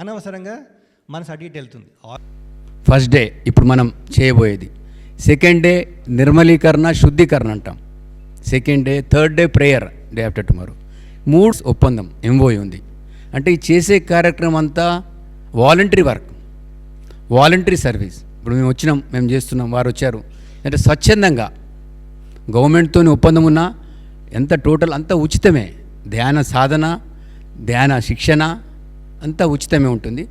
అనవసరంగా మనసు అటు ఇటు వెళ్తుంది. ఫస్ట్ డే ఇప్పుడు మనం చేయబోయేది. సెకండ్ డే నిర్మలీకరణ శుద్ధీకరణ అంటాం. Second day third day prayer day after tomorrow moods ఒప్పందం ఎంఓయి ఉంది. అంటే ఈ చేసే కార్యక్రమం అంతా వాలంటరీ వర్క్ వాలంటరీ సర్వీస్ ఇప్పుడు మేము వచ్చినాం మేము చేస్తున్నాం వారు వచ్చారు. అంటే స్వచ్ఛందంగా గవర్నమెంట్తో ఒప్పందం ఉన్నా ఎంత టోటల్ అంతా ఉచితమే. ధ్యాన సాధన ధ్యాన శిక్షణ అంతా ఉచితమే ఉంటుంది.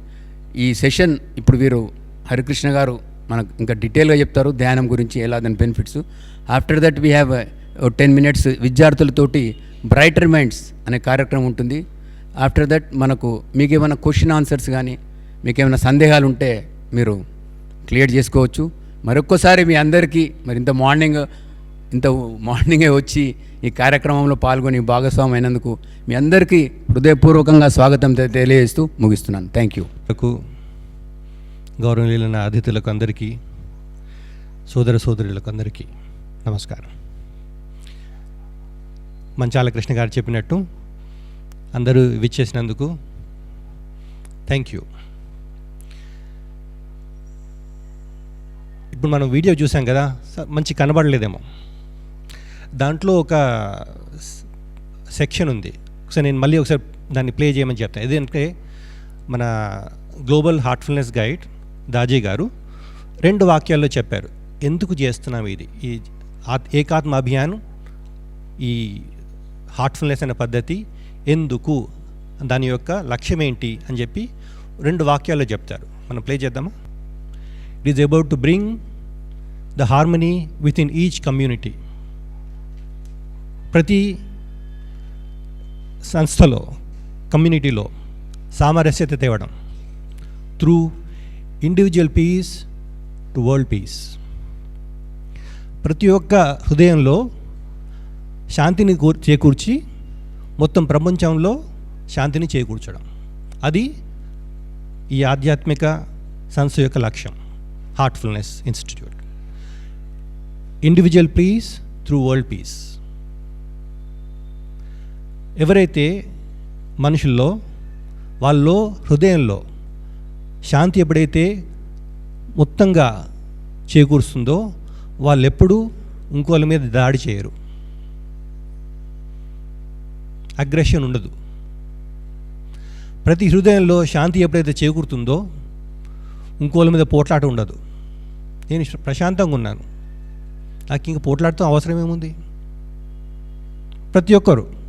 ఈ సెషన్ ఇప్పుడు వీరు హరికృష్ణ గారు మనకు ఇంకా డీటెయిల్గా చెప్తారు ధ్యానం గురించి ఎలా దాని benefits. After that we have ten minutes విద్యార్థులతోటి brighter minds అనే కార్యక్రమం ఉంటుంది. ఆఫ్టర్ దట్ మనకు మీకు ఏమైనా క్వశ్చన్ ఆన్సర్స్ కానీ మీకు ఏమైనా సందేహాలు ఉంటే మీరు క్లియర్ చేసుకోవచ్చు. మరొక్కసారి మీ అందరికీ మరి ఇంత మార్నింగ్ ఇంత మార్నింగే వచ్చి ఈ కార్యక్రమంలో పాల్గొని భాగస్వామి అయినందుకు మీ అందరికీ హృదయపూర్వకంగా స్వాగతం తెలియజేస్తూ ముగిస్తున్నాను. థ్యాంక్ యూ గౌరవనీయులైన అతిథులకు అందరికీ సోదర సోదరులకు అందరికీ నమస్కారం. మంచాల కృష్ణ గారు చెప్పినట్టు అందరూ విచ్చేసినందుకు థ్యాంక్ యూ ఇప్పుడు మనం వీడియో చూసాం కదా స- మంచి కనబడలేదేమో. దాంట్లో ఒక సెక్షన్ ఉంది. ఒకసారి నేను మళ్ళీ ఒకసారి దాన్ని ప్లే చేయమని చెప్తాను ఏదంటే మన గ్లోబల్ హార్ట్ఫుల్నెస్ గైడ్ దాజీ గారు రెండు వాక్యాల్లో చెప్పారు. ఎందుకు చేస్తున్నాం ఇది? ఈ ఏకాత్మ అభియాన్ ఈ హార్ట్ఫుల్నెస్ అనే పద్ధతి ఎందుకు? దాని యొక్క లక్ష్యం ఏంటి? అని చెప్పి రెండు వాక్యాల్లో చెప్తారు. మనం ప్లే చేద్దామా? It is about to bring the harmony within each community ప్రతి సంస్థలో కమ్యూనిటీలో సామరస్యత తేవడం through individual peace to world peace ప్రతి ఒక్క హృదయంలో శాంతిని చేకూర్చి మొత్తం ప్రపంచంలో శాంతిని చేకూర్చడం. అది ఈ ఆధ్యాత్మిక సంస్థ యొక్క లక్ష్యం. Heartfulness Institute individual peace through world peace ఎవరైతే మనుషుల్లో వాళ్ళలో హృదయంలో శాంతి ఎప్పుడైతే మొత్తంగా చేకూరుస్తుందో వాళ్ళు ఎప్పుడూ ఇంకోళ్ళ మీద దాడి చేయరు. అగ్రెషన్ ఉండదు. ప్రతి హృదయంలో శాంతి ఎప్పుడైతే చేకూరుతుందో ఇంకోళ్ళ మీద పోట్లాట ఉండదు. నేను ప్రశాంతంగా ఉన్నాను. నాకు ఇంక పోట్లాడటం అవసరం ఏముంది ప్రతి ఒక్కరు.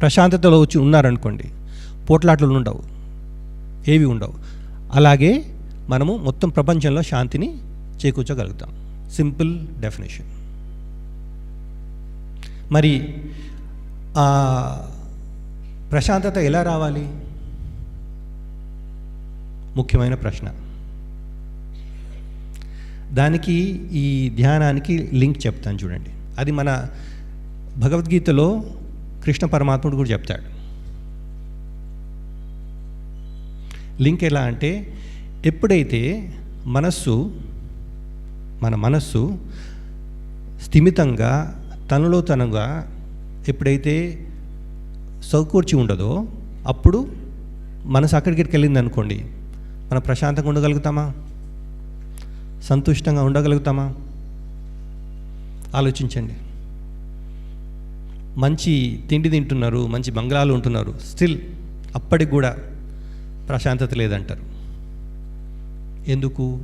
ప్రశాంతతలో వచ్చి ఉన్నారనుకోండి పోట్లాటలు ఉండవు ఏవి ఉండవు. అలాగే మనము మొత్తం ప్రపంచంలో శాంతిని చేకూర్చగలుగుతాం. Simple definition. మరి ఆ ప్రశాంతత ఎలా రావాలి? ముఖ్యమైన ప్రశ్న. దానికి ఈ ధ్యానానికి లింక్ చెప్తాను చూడండి. అది మన భగవద్గీతలో కృష్ణ పరమాత్ముడు కూడా చెప్తాడు. లింక్ ఎలా అంటే ఎప్పుడైతే మనస్సు మన మనస్సు స్థిమితంగా తనలో తనగా ఎప్పుడైతే సౌకూర్చి ఉండదో అప్పుడు మనసు అక్కడికి వెళ్ళింది అనుకోండి మనం ప్రశాంతంగా ఉండగలుగుతామా? సంతుష్టంగా ఉండగలుగుతామా? ఆలోచించండి. మంచి తిండి తింటున్నారు మంచి బంగ్లాలు ఉంటున్నారు. స్టిల్ అప్పటికి కూడా ప్రశాంతత లేదంటారు. ఎందుకు?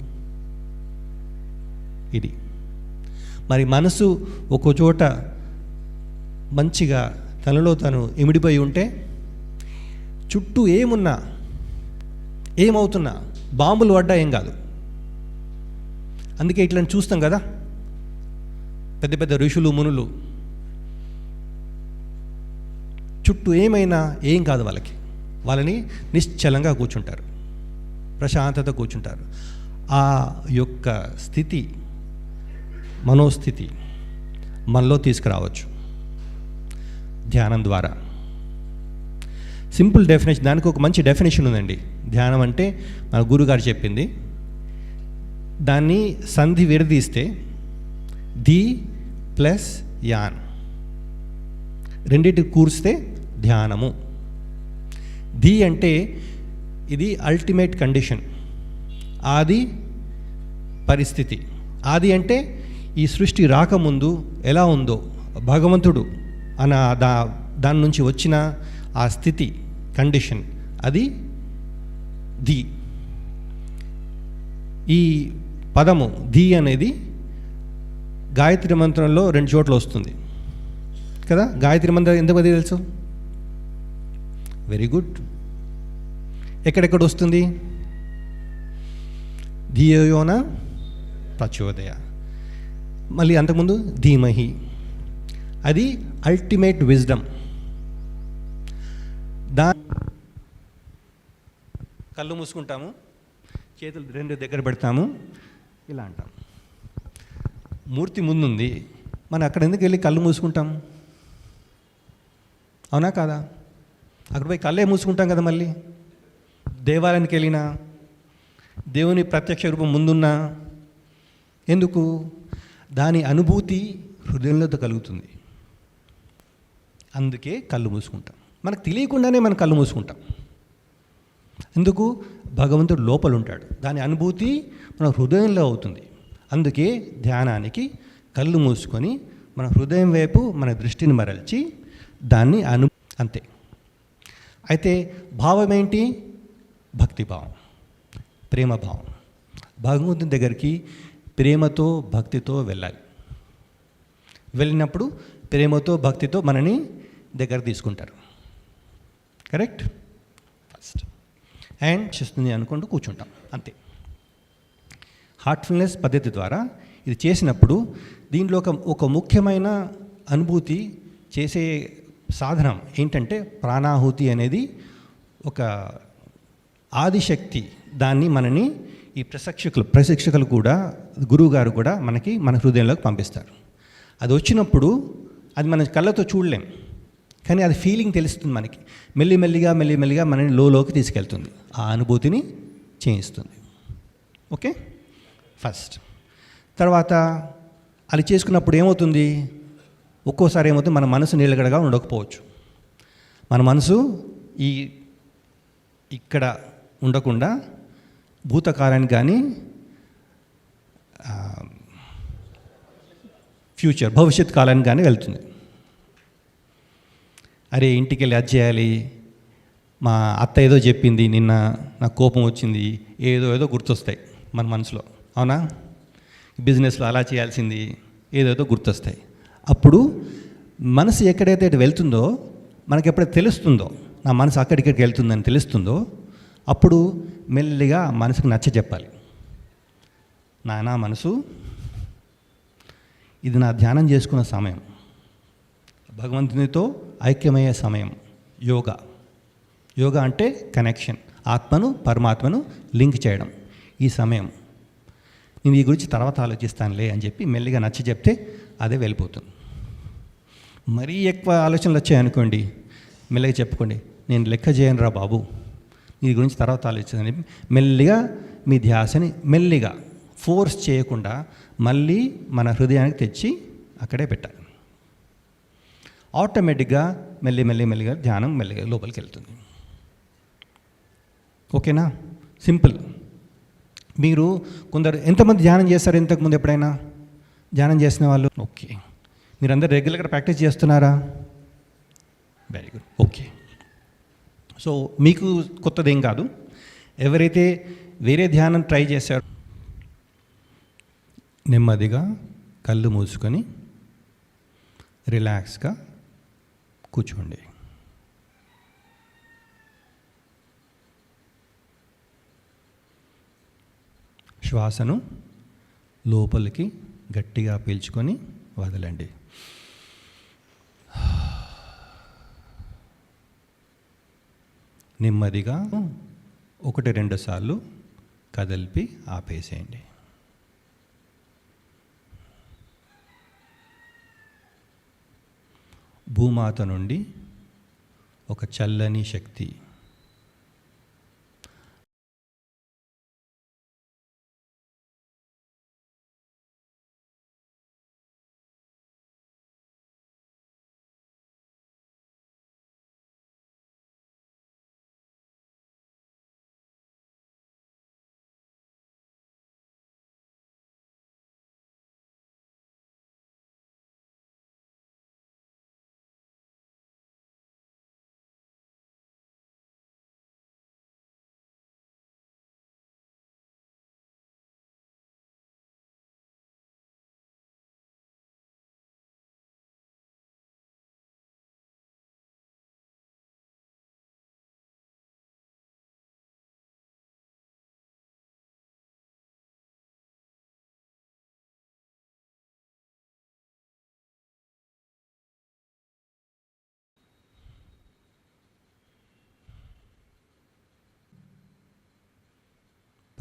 ఇది. మరి మనసు ఒక్కో చోట మంచిగా తనలో తను ఇమిడిపోయి ఉంటే చుట్టూ ఏమున్నా ఏమవుతున్నా బాంబులు పడ్డా ఏం కాదు. అందుకే ఇట్లని చూస్తాం కదా? పెద్ద పెద్ద ఋషులు మునులు చుట్టూ ఏమైనా ఏం కాదు వాళ్ళకి. వాళ్ళని నిశ్చలంగా కూర్చుంటారు. ప్రశాంతత కూర్చుంటారు. ఆ యొక్క స్థితి మనోస్థితి మనలో తీసుకురావచ్చు. ధ్యానం ద్వారా. సింపుల్ డెఫినేషన్ దానికి ఒక మంచి డెఫినేషన్ ఉందండి. ధ్యానం అంటే మన గురుగారు చెప్పింది. దాన్ని సంధి విడదీస్తే ది ప్లస్ యాన్. రెండింటికి కూర్స్తే ధ్యానము. ది అంటే ఇది అల్టిమేట్ కండిషన్ ఆది పరిస్థితి. ఆది అంటే ఈ సృష్టి రాకముందు ఎలా ఉందో భగవంతుడు అన్న దా దాని నుంచి వచ్చిన ఆ స్థితి కండిషన్ అది ది. ఈ పదము ది అనేది గాయత్రి మంత్రంలో రెండు చోట్ల వస్తుంది. కదా? గాయత్రి మంత్రం ఎంతమంది తెలుసు వెరీ గుడ్. ఎక్కడెక్కడ వస్తుంది ధియోయోన ప్రచోదయ. మళ్ళీ అంతకుముందు ధీమహి. అది అల్టిమేట్ విజ్డమ్ దా కళ్ళు మూసుకుంటాము చేతులు రెండు దగ్గర పెడతాము ఇలా అంటాం. మూర్తి ముందుంది మనం అక్కడ ఎందుకు వెళ్ళి కళ్ళు మూసుకుంటాం? అవునా కాదా? అక్కడ పోయి కళ్ళే మూసుకుంటాం కదా మళ్ళీ. దేవాలయానికి వెళ్ళినా దేవుని ప్రత్యక్ష రూపం ముందున్నా ఎందుకు? దాని అనుభూతి హృదయంలో కలుగుతుంది. అందుకే కళ్ళు మూసుకుంటాం. మనకు తెలియకుండానే మనం కళ్ళు మూసుకుంటాం. ఎందుకు? భగవంతుడు లోపల ఉంటాడు దాని అనుభూతి మన హృదయంలో అవుతుంది. అందుకే ధ్యానానికి కళ్ళు మూసుకొని మన హృదయం వైపు మన దృష్టిని మరల్చి దాన్ని అను అంతే. అయితే భావం ఏంటి భక్తిభావం ప్రేమభావం. భగవంతుని దగ్గరికి ప్రేమతో భక్తితో వెళ్ళాలి. వెళ్ళినప్పుడు ప్రేమతో భక్తితో మనని దగ్గర తీసుకుంటారు. కరెక్ట్? ఫస్ట్. అండ్ చేస్తుంది అనుకుంటూ కూర్చుంటాం. అంతే. హార్ట్ఫుల్నెస్ పద్ధతి ద్వారా ఇది చేసినప్పుడు దీంట్లో ఒక ఒక ముఖ్యమైన అనుభూతి చేసే సాధనం ఏంటంటే ప్రాణాహుతి అనేది ఒక ఆదిశక్తి. దాన్ని మనని ఈ ప్రశిక్షకులు ప్రశిక్షకులు కూడా గురువు గారు కూడా మనకి మన హృదయంలోకి పంపిస్తారు. అది వచ్చినప్పుడు అది మన కళ్ళతో చూడలేం. కానీ అది ఫీలింగ్ తెలుస్తుంది మనకి. మెల్లిమెల్లిగా మెల్లిమెల్లిగా మనని లోలోకి తీసుకెళ్తుంది. ఆ అనుభూతిని చేయిస్తుంది. ఓకే? ఫస్ట్. తర్వాత అది చేసుకున్నప్పుడు ఏమవుతుంది? ఒక్కోసారి ఏమవుతుంది? మన మనసు నిలకడగా ఉండకపోవచ్చు. మన మనసు ఈ ఇక్కడ ఉండకుండా భూతకాలానికి కానీ ఫ్యూచర్ భవిష్యత్ కాలానికి కానీ వెళ్తుంది. అరే ఇంటికి వెళ్ళి అది చేయాలి. మా అత్త ఏదో చెప్పింది నిన్న నాకు కోపం వచ్చింది ఏదో ఏదో గుర్తొస్తాయి మన మనసులో. అవునా? బిజినెస్లో అలా చేయాల్సింది ఏదేదో గుర్తొస్తాయి. అప్పుడు మనసు ఎక్కడైతే ఇటు వెళ్తుందో మనకి ఎప్పుడైతే తెలుస్తుందో నా మనసు అక్కడిక్కడికి వెళ్తుందని తెలుస్తుందో అప్పుడు మెల్లిగా మనసుకు నచ్చ చెప్పాలి. నానా మనసు ఇది నా ధ్యానం చేసుకున్న సమయం. భగవంతునితో ఐక్యమయ్యే సమయం యోగా. యోగా అంటే కనెక్షన్ ఆత్మను పరమాత్మను లింక్ చేయడం. ఈ సమయం. నేను ఈ గురించి తర్వాత ఆలోచిస్తానులే అని చెప్పి మెల్లిగా నచ్చ చెప్తే అదే వెళ్ళిపోతుంది. మరీ ఎక్కువ ఆలోచనలు వచ్చాయనుకోండి మెల్లగా చెప్పుకోండి నేను లెక్క చేయను రా బాబు. నీ గురించి తర్వాత ఆలోచించండి మెల్లిగా మీ ధ్యాసని మెల్లిగా ఫోర్స్ చేయకుండా మళ్ళీ మన హృదయానికి తెచ్చి అక్కడే పెట్టాలి. ఆటోమేటిక్గా మెల్లి మెల్లి మెల్లిగా ధ్యానం మెల్లిగా లోపలికి వెళ్తుంది. ఓకేనా? సింపుల్. మీరు కొందరు ఎంతమంది ధ్యానం చేస్తారు ఇంతకుముందు ఎప్పుడైనా? ధ్యానం చేసిన వాళ్ళు? ఓకే. మీరందరూ రెగ్యులర్గా ప్రాక్టీస్ చేస్తున్నారా? వెరీ గుడ్ ఓకే సో మీకు కొత్తదేం కాదు. ఎవరైతే వేరే ధ్యానం ట్రై చేశారో నెమ్మదిగా కళ్ళు మూసుకొని రిలాక్స్గా కూర్చోండి. శ్వాసను లోపలికి గట్టిగా పీల్చుకొని వదలండి. నెమ్మదిగా ఒకటి రెండు సార్లు కదిలిపి ఆపేసేయండి. భూమాత నుండి ఒక చల్లని శక్తి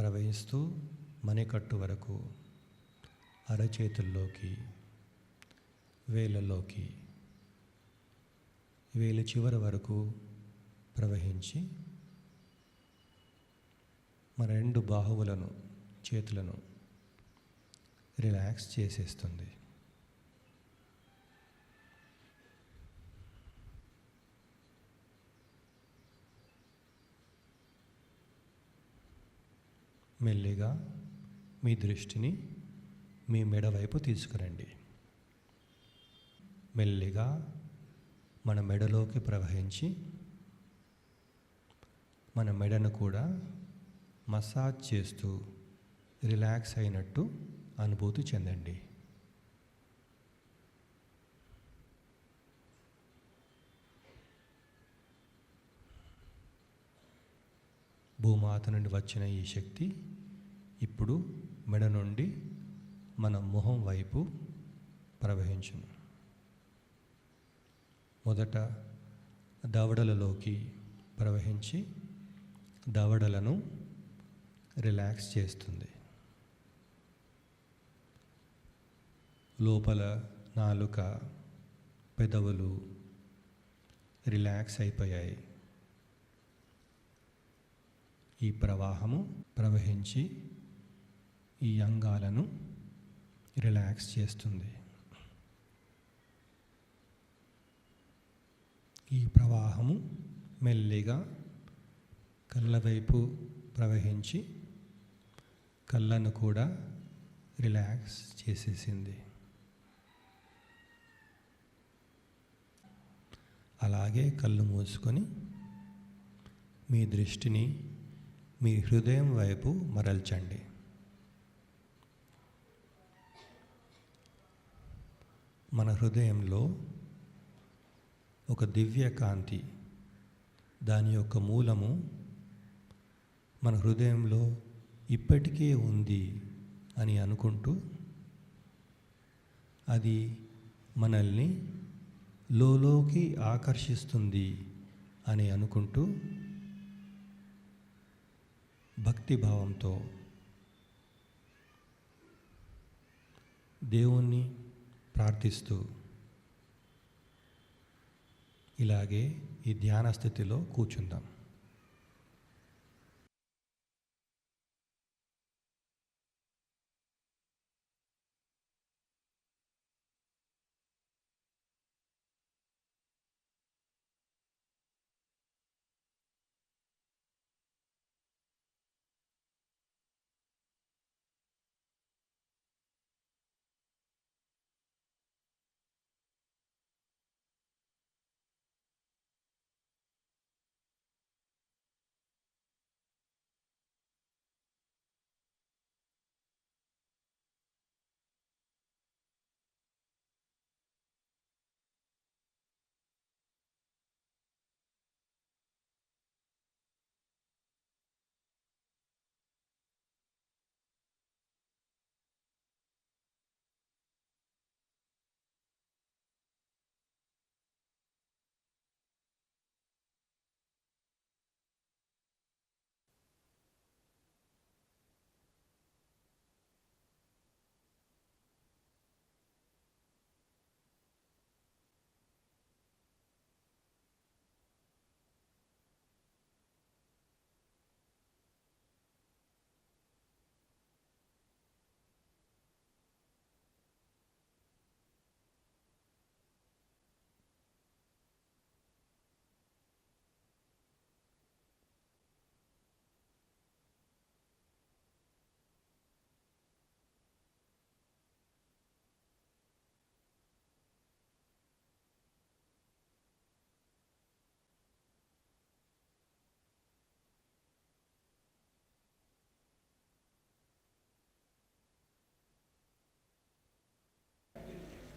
ప్రవహిస్తూ మణికట్టు వరకు అరచేతుల్లోకి వేలలోకి వేలు చివరి వరకు ప్రవహించి మన రెండు బాహువులను చేతులను రిలాక్స్ చేసేస్తుంది. మెల్లిగా మీ దృష్టిని మీ మెడ వైపు తీసుకురండి. మెల్లిగా మన మెడలోకి ప్రవహించి మన మెడను కూడా మసాజ్ చేస్తూ రిలాక్స్ అయినట్టు అనుభూతి చెందండి. భూమాత నుండి వచ్చిన ఈ శక్తి ఇప్పుడు మెడ నుండి మన మొహం వైపు ప్రవహించును. మొదట దవడలలోకి ప్రవహించి దవడలను రిలాక్స్ చేస్తుంది. లోపల నాలుక పెదవులు రిలాక్స్ అయిపోయాయి. ఈ ప్రవాహము ప్రవహించి ఈ అంగాలను రిలాక్స్ చేస్తుంది. ఈ ప్రవాహము మెల్లిగా కళ్ళ వైపు ప్రవహించి కళ్ళను కూడా రిలాక్స్ చేసేసింది. అలాగే కళ్ళు మూసుకొని మీ దృష్టిని మీ హృదయం వైపు మరల్చండి. మన హృదయంలో ఒక దివ్య కాంతి దాని యొక్క మూలము మన హృదయంలో ఇప్పటికే ఉంది అని అనుకుంటూ అది మనల్ని లోలోకి ఆకర్షిస్తుంది అని అనుకుంటూ భక్తిభావంతో దేవుణ్ణి ప్రార్థిస్తూ ఇలాగే ఈ ధ్యాన స్థితిలో కూర్చుందాం.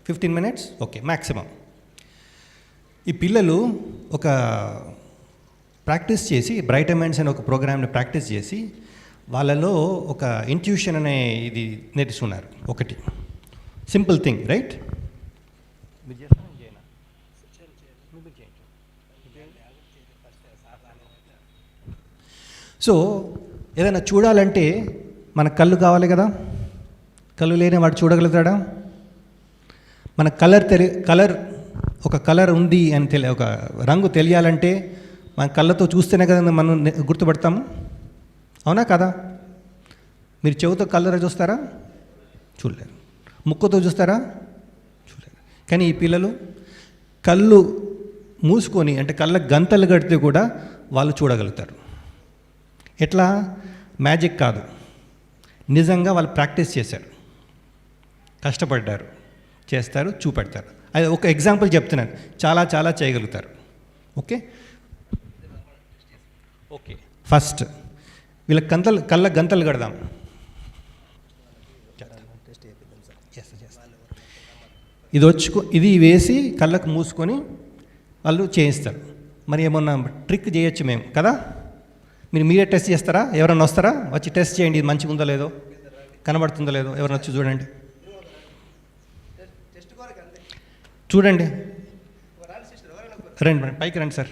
ఫిఫ్టీన్ మినిట్స్ ఓకే మ్యాక్సిమం ఈ పిల్లలు ఒక ప్రాక్టీస్ చేసి బ్రైట్ మైండ్స్ అనే ఒక ప్రోగ్రామ్ని ప్రాక్టీస్ చేసి వాళ్ళలో ఒక ఇంట్యూషన్ అనే ఇది నేర్చుకున్నారు. ఒకటి. సింపుల్ థింగ్ రైట్ సో ఏదైనా చూడాలంటే మన కళ్ళు కావాలి కదా? కళ్ళు లేని వాడు చూడగలుగుతాడా? మన కలర్ తెలి కలర్ ఒక కలర్ ఉంది అని తెలియ ఒక రంగు తెలియాలంటే మన కళ్ళతో చూస్తేనే కదా మనం గుర్తుపడతాము. అవునా కదా? మీరు చెవితో కలర్ చూస్తారా? చూడలేరు ముక్కుతో చూస్తారా? చూడలేరు కానీ ఈ పిల్లలు కళ్ళు మూసుకొని అంటే కళ్ళ గంతలు కడితే కూడా వాళ్ళు చూడగలుగుతారు. ఎట్లా? మ్యాజిక్ కాదు. నిజంగా వాళ్ళు ప్రాక్టీస్ చేశారు. కష్టపడ్డారు. చేస్తారు చూపెడతారు. అది ఒక ఎగ్జాంపుల్ చెప్తున్నాను. చాలా చాలా చేయగలుగుతారు. ఓకే? ఓకే. ఫస్ట్ వీళ్ళ గంతలు కళ్ళ గంతలు కడదాం. చేస్తా, ఇది వచ్చుకో ఇది వేసి కళ్ళకు మూసుకొని వాళ్ళు చేయిస్తారు. మరి ఏమన్నా ట్రిక్ చేయొచ్చు మేము కదా? మీరు మీరే టెస్ట్ చేస్తారా? ఎవరన్నా వస్తారా? వచ్చి టెస్ట్ చేయండి ఇది మంచిగా ఉందో లేదో? కనబడుతుందో లేదో? ఎవరైనా వచ్చి చూడండి. చూడండి. రండి రండి పైకి రండి సార్.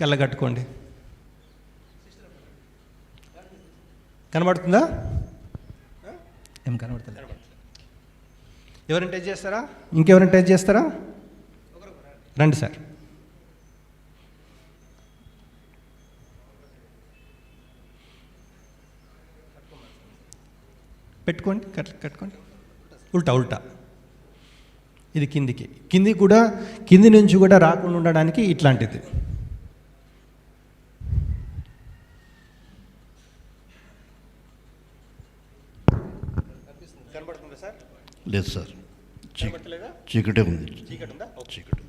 కళ్ళ కట్టుకోండి. కనబడుతుందా? ఏం కనబడతలేదు. ఎవరైనా టెస్ట్ చేస్తారా? ఇంకెవరైనా టెస్ట్ చేస్తారా? రండి సార్. పెట్టుకోండి కట్ కట్టుకోండి. ఉల్టా ఉల్టా. ఇది కిందికి. కింది కూడా కింది నుంచి కూడా రాకుండా ఉండడానికి ఇట్లాంటిది. కనబడుతుందా సార్? లేదు సార్. చీకటే ఉంది. చీకటి. ఉందా చీకటి.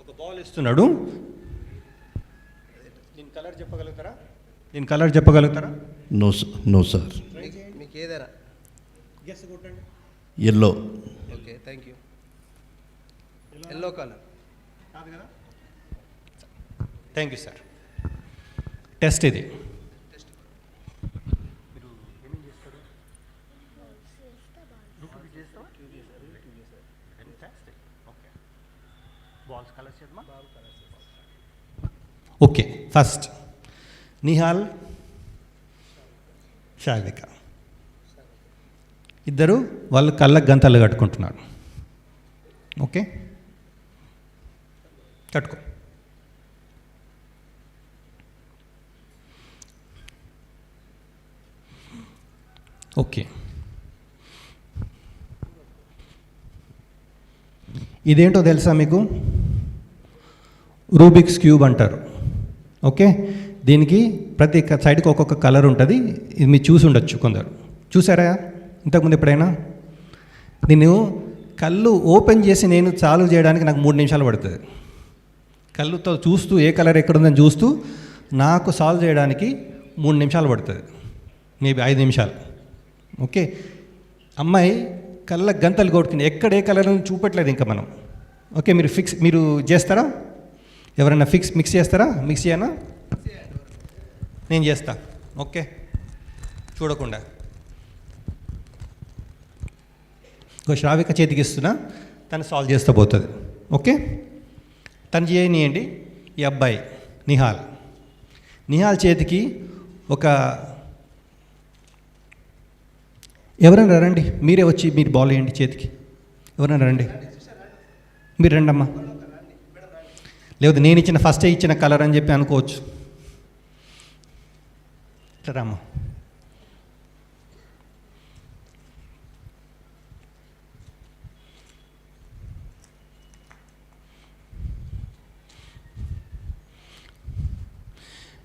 ఒక బాల్ ఇస్తున్నాడు. దీని కలర్ చెప్పగలుగుతారా? దీని కలర్ చెప్పగలుగుతారా? నో స- నో సార్. మీకు ఏదైనా. గెస్ కొట్టండి. Yellow okay thank you yellow colour కాదు కదా? థ్యాంక్ యూ సార్ టెస్ట్ ఇది. ఓకే ఫస్ట్ నిహాల్ షావిక ఇద్దరు వాళ్ళు కళ్ళకు గంతలు కట్టుకుంటున్నారు. ఓకే? కట్టుకో. ఓకే. ఇదేంటో తెలుసా మీకు? రూబిక్స్ క్యూబ్ అంటారు. ఓకే? దీనికి ప్రతి సైడ్కి ఒక్కొక్క కలర్ ఉంటుంది. ఇది మీరు చూసి ఉండొచ్చు కొందరు. చూసారా? ఇంతకుముందు ఎప్పుడైనా? నేను కళ్ళు ఓపెన్ చేసి నేను చాలు చేయడానికి నాకు మూడు నిమిషాలు పడుతుంది. కళ్ళుతో చూస్తూ ఏ కలర్ ఎక్కడుందని చూస్తూ నాకు సాల్వ్ చేయడానికి మూడు నిమిషాలు పడుతుంది. మేబీ ఐదు నిమిషాలు. ఓకే? అమ్మాయి కళ్ళ గంతలు కొడుతుంది ఎక్కడ ఏ కలర్ అని చూపట్లేదు ఇంకా మనం. ఓకే మీరు ఫిక్స్ మీరు చేస్తారా? ఎవరైనా ఫిక్స్ మిక్స్ చేస్తారా? మిక్స్ చేయనా? నేను చేస్తా. ఓకే? చూడకుండా. ఇంకో శ్రావిక చేతికి ఇస్తున్నా తను సాల్వ్ చేస్తూ పోతుంది ఓకే తను చేయనియండి ఈ అబ్బాయి నిహాల్. నిహాల్ చేతికి ఒక ఎవరైనా రండి మీరే వచ్చి మీరు బాల్ వేయండి చేతికి. ఎవరైనా రండి. మీరు రండమ్మా. లేదు నేను ఇచ్చిన ఫస్టే ఇచ్చిన కలర్ అని చెప్పి అనుకోవచ్చు. ఇట్లా రామ్మా.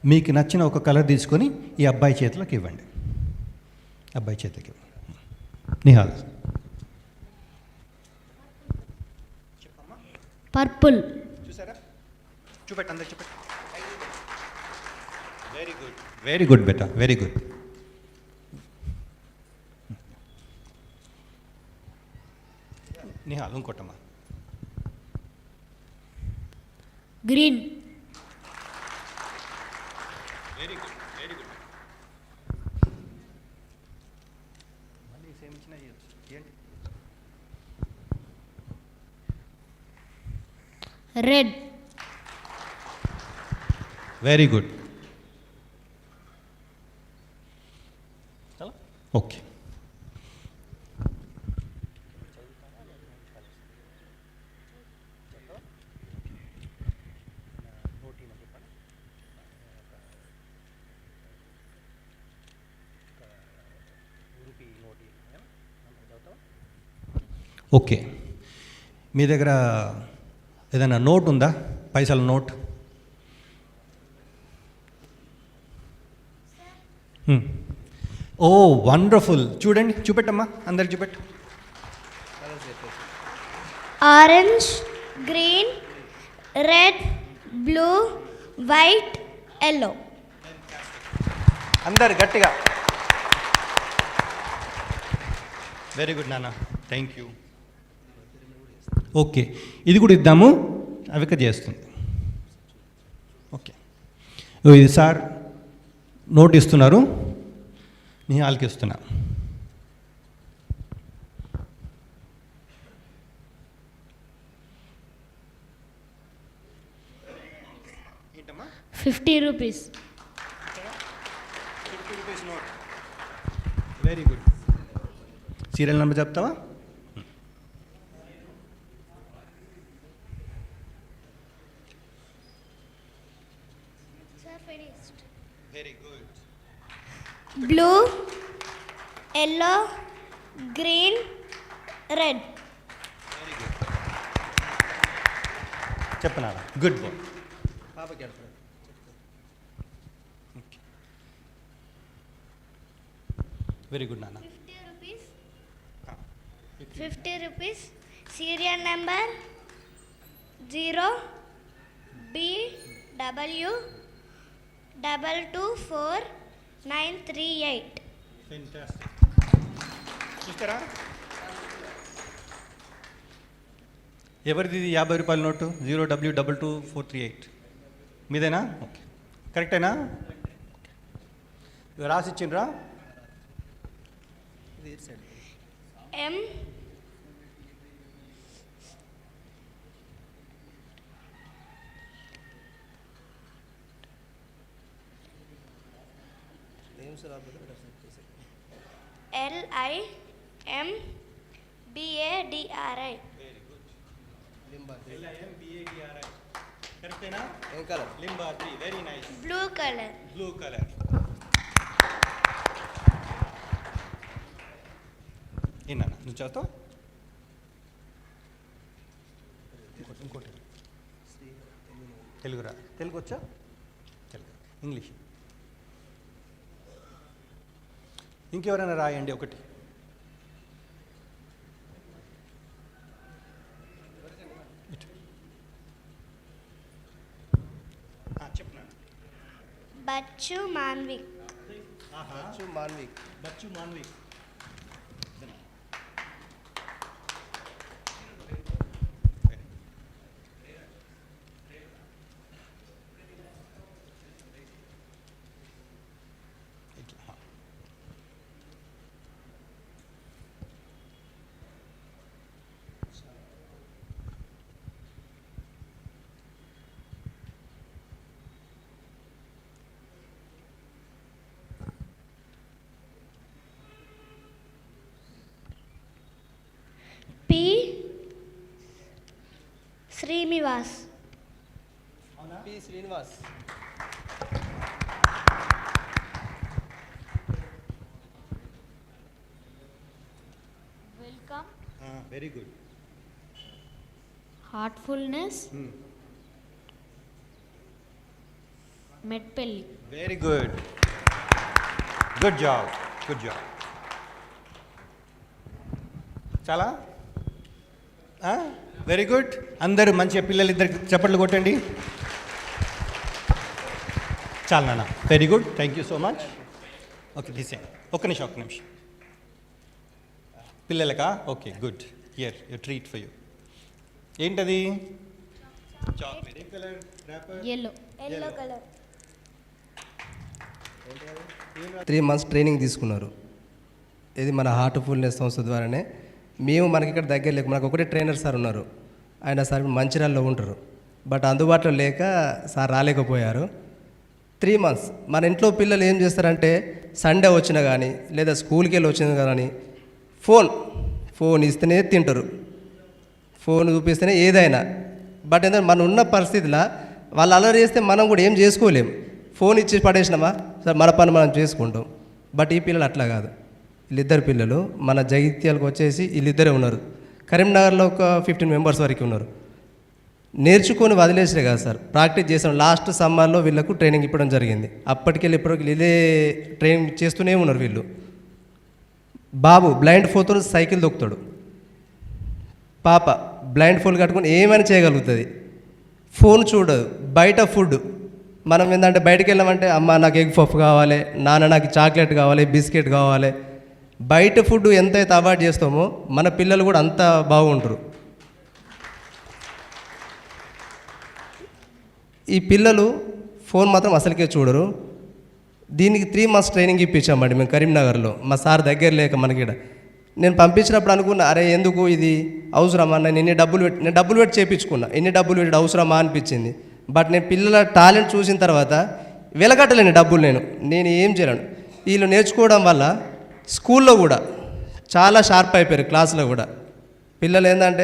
మీకు నచ్చిన ఒక కలర్ తీసుకొని ఈ అబ్బాయి చేతిలోకి ఇవ్వండి. అబ్బాయి చేతికి ఇవ్వండి. నిహాల్. పర్పుల్. చూసారా? చూపెట్టు అందరు చూపెట్టు. వెరీ గుడ్ వెరీ గుడ్ బెటా very good Nihal ఇంకోటమ్మా. Green. Very good very good మళ్ళీ సేమ్ ఇచ్చినా చేయొచ్చు ఏంటి? Red very good okay okay మీ దగ్గర ఏదైనా నోట్ ఉందా? పైసల నోట్. ఓ వండర్ఫుల్. చూడండి చూపెట్టమ్మా. అందరికి చూపెట్టు. Orange green red blue white yellow. అందరు గట్టిగా. వెరీ గుడ్ నాన్న. Thank you okay. ఇది కూడా ఇద్దాము. అవిక చేస్తుంది. ఓకే. ఇది సార్ నోట్ ఇస్తున్నారు. నీ వాళ్ళకి ఇస్తున్నా. Fifty rupees. Very good serial number చెప్తావా very good blue yellow green red చెప్పనా గుడ్ బాయ్ పాపకి అడుగుతాను వెరీ గుడ్ నాన్న fifty rupees fifty rupees serial number zero B W double two four nine three eight. Fantastic చూస్తారా? ఎవరిది ఇది యాభై రూపాయల note? Zero W double two four three eight. మీదేనా? ఓకే. కరెక్టేనా? ఇవి రాసి ఇచ్చిండ్రా ఇది ఇటు సైడ్ ఎం నేమ్స్ రాకపోతే ఇటు సైడ్ చేసేయ్. LI M B A D R I లింబా కరెక్టేనా ఏం colour లింబా three very nice blue colour blue colour ఏనా నువ్వు చేస్తావు ఇంకోటి ఇంకోటి తెలుగురా తెలుగు వచ్చా తెలుగు ఇంగ్లీష్ ఇంకెవరైనా రాయండి ఒకటి. Bachchu Manvik. Bachchu Manvik. Bachchu Manvik. Srinivas P Srinivas welcome very good Heartfulness Metpalli very good good job good job చాలా వెరీ గుడ్ అందరూ మంచిగా పిల్లలు ఇద్దరికి చప్పట్లు కొట్టండి. చాలా నాన్న. Very good thank you so much okay తీసే ఒక్క నిమిషం ఒక్క నిమిషం. పిల్లలకా? Okay good here you treat for you ఏంటది? త్రీ మంత్స్ ట్రైనింగ్ తీసుకున్నారు. ఇది మన హార్ట్ఫుల్నెస్ సంస్థ ద్వారానే మేము మనకి ఇక్కడ దగ్గర లేక మనకు ఒకటే ట్రైనర్ సార్ ఉన్నారు. ఆయన సార్ మంచిర్యాలలో ఉంటారు. బట్ అందుబాటులో లేక సార్ రాలేకపోయారు. త్రీ మంత్స్ మన ఇంట్లో పిల్లలు ఏం చేస్తారంటే సండే వచ్చినా కానీ లేదా స్కూల్కి వెళ్ళి వచ్చినా కానీ ఫోన్ ఫోన్ ఇస్తేనే తింటారు. ఫోన్ చూపిస్తేనే ఏదైనా. బట్ ఏంటంటే మనం ఉన్న పరిస్థితిలో వాళ్ళు అలర్ చేస్తే మనం కూడా ఏం చేసుకోలేం. ఫోన్ ఇచ్చి పడేసినామా? సరే మన పని మనం చేసుకుంటాం. బట్ ఈ పిల్లలు అట్లా కాదు. వీళ్ళిద్దరు పిల్లలు మన జగిత్యాలకు వచ్చేసి వీళ్ళిద్దరే ఉన్నారు. కరీంనగర్లో ఒక ఫిఫ్టీన్ మెంబర్స్ వరకు ఉన్నారు. నేర్చుకొని వదిలేసిరే కదా సార్. ప్రాక్టీస్ చేసాం లాస్ట్ సమ్మర్లో వీళ్ళకు ట్రైనింగ్ ఇవ్వడం జరిగింది. అప్పటికెళ్ళి ఇప్పటికి ఇదే ట్రైనింగ్ చేస్తూనే ఉన్నారు వీళ్ళు. బాబు బ్లైండ్ ఫోతో సైకిల్ దొక్కుతాడు. పాప బ్లైండ్ ఫోన్ కట్టుకొని ఏమైనా చేయగలుగుతుంది. ఫోన్ చూడదు. బయట ఫుడ్ మనం ఏంటంటే బయటకు వెళ్ళామంటే అమ్మ నాకు ఎగ్ పఫ్ కావాలి నాన్న నాకు చాక్లెట్ కావాలి బిస్కెట్ కావాలి బయట ఫుడ్ ఎంతైతే అవాయిడ్ చేస్తామో మన పిల్లలు కూడా అంత బాగుంటారు ఈ పిల్లలు ఫోన్ మాత్రం అసలుకే చూడరు. దీనికి త్రీ మంత్స్ ట్రైనింగ్ ఇప్పించామండి మేము కరీంనగర్లో. మా సార్ దగ్గర లేక మనకి నేను పంపించినప్పుడు అనుకున్నా అరే ఎందుకు ఇది? అవసరమా? నేను ఎన్ని డబ్బులు పెట్టి నేను డబ్బులు పెట్టి చేయించుకున్నా ఎన్ని డబ్బులు పెట్టి అవసరమా? అనిపించింది. బట్ నేను పిల్లల టాలెంట్ చూసిన తర్వాత వెలగట్టలేను డబ్బులు నేను. నేను ఏం చేయలేను. వీళ్ళు నేర్చుకోవడం వల్ల స్కూల్లో కూడా చాలా షార్ప్ అయిపోయారు క్లాస్లో కూడా. పిల్లలు ఏంటంటే